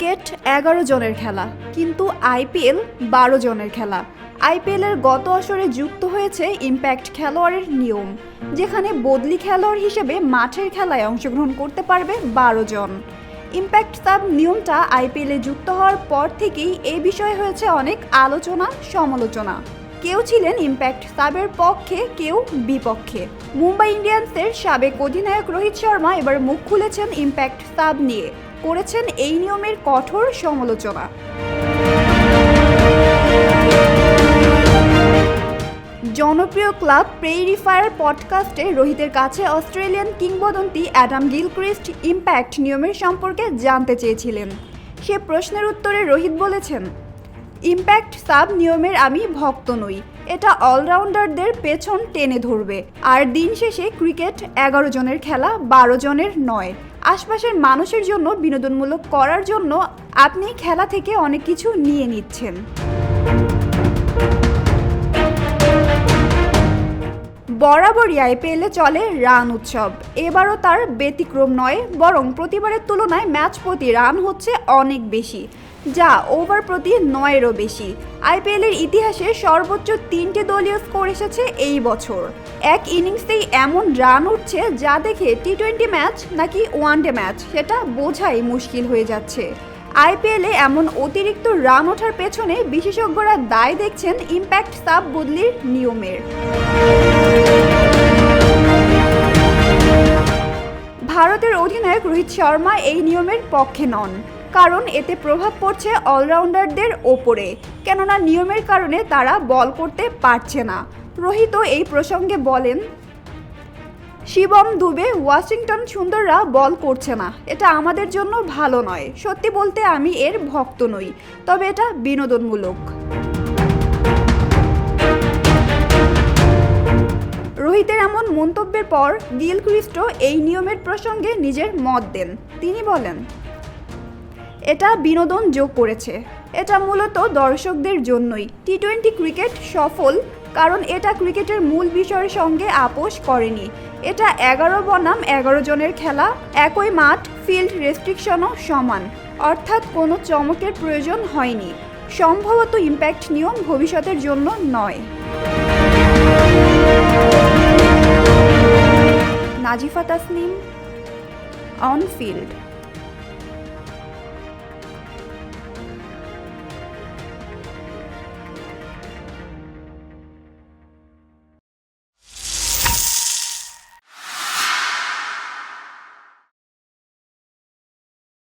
Cricket এগারো জনের খেলা, কিন্তু আইপিএল বারো জনের খেলা। আইপিএলের গত আসরে যুক্ত হয়েছে ইম্প্যাক্ট খেলোয়াড়ের নিয়ম, যেখানে বদলি খেলোয়াড় হিসেবে মাঠের খেলায় অংশগ্রহণ করতে পারবে বারো জন। ইম্প্যাক্ট সাব নিয়মটা আইপিএলে যুক্ত হওয়ার পর থেকেই এই বিষয়ে হয়েছে অনেক আলোচনা, সমালোচনা। কেউ ছিলেন ইম্প্যাক্ট সাবের পক্ষে, কেউ বিপক্ষে। মুম্বাই ইন্ডিয়ান্সের সাবেক অধিনায়ক রোহিত শর্মা এবার মুখ খুলেছেন ইম্প্যাক্ট সাব নিয়ে। করেছেন এই নিয়মের কঠোর সমালোচনা। জনপ্রিয় ক্লাব প্রেইরি ফায়ার পডকাস্টে রোহিতের কাছে অস্ট্রেলিয়ান কিংবদন্তি অ্যাডাম গিলক্রিস্ট ইম্প্যাক্ট নিয়মের সম্পর্কে জানতে চেয়েছিলেন। সে প্রশ্নের উত্তরে রোহিত বলেছেন, ইম্প্যাক্ট সাব নিয়মের আমি ভক্ত নই। এটা অলরাউন্ডারদের পেছন টেনে ধরবে। আর দিন শেষে ক্রিকেট এগারো জনের খেলা, বারো জনের নয়। আশপাশের মানুষের জন্য বিনোদনমূলক করার জন্য আপনি খেলা থেকে অনেক কিছু নিয়ে নিচ্ছেন। বরাবরই আইপিএলে চলে রান উৎসব। এবারও তার ব্যতিক্রম নয়, বরং প্রতিবারের তুলনায় ম্যাচ প্রতি রান হচ্ছে অনেক বেশি। যা ওভার প্রতি নয়েরও বেশি। আইপিএলের ইতিহাসে সর্বোচ্চ তিনটি দলীয় স্কোর এসেছে এই বছর। এক ইনিংসেই এমন রান উঠছে যা দেখে টি টোয়েন্টি ম্যাচ নাকি ওয়ানডে ম্যাচ সেটা বোঝাই মুশকিল হয়ে যাচ্ছে। আইপিএলে এমন অতিরিক্ত রান ওঠার পেছনে বিশেষজ্ঞরা দায় দেখছেন ইম্প্যাক্ট সাব বদলির নিয়মের। ভারতের অধিনায়ক রোহিত শর্মা এই নিয়মের পক্ষে নন। কারণ এতে প্রভাব পড়ছে অলরাউন্ডারদের ওপরে। কেননা নিয়মের কারণে তারা বল করতে পারছে না। রোহিতও এই প্রসঙ্গে বলেন, শিবম দুবে ওয়াশিংটন সুন্দররা বল করছে না। এটা আমাদের জন্য ভালো নয়। সত্যি বলতে আমি এর ভক্ত নই। তবে এটা বিনোদনমূলক। রোহিতের এমন মন্তব্যের পর গিল ক্রিস্টো এই নিয়মের প্রসঙ্গে নিজের মত দেন। তিনি বলেন এটা বিনোদন যোগ করেছে। এটা মূলত দর্শকদের জন্যই। টি টোয়েন্টি ক্রিকেট সফল, কারণ এটা ক্রিকেটের মূল বিষয়ের সঙ্গে আপোষ করেনি। এটা এগারো বনাম এগারো জনের খেলা, একই মাঠ ফিল্ড রেস্ট্রিকশনও সমান। অর্থাৎ কোনো চমকের প্রয়োজন হয়নি। সম্ভবত ইম্প্যাক্ট নিয়ম ভবিষ্যতের জন্য নয়। Nazifa Tasnim on field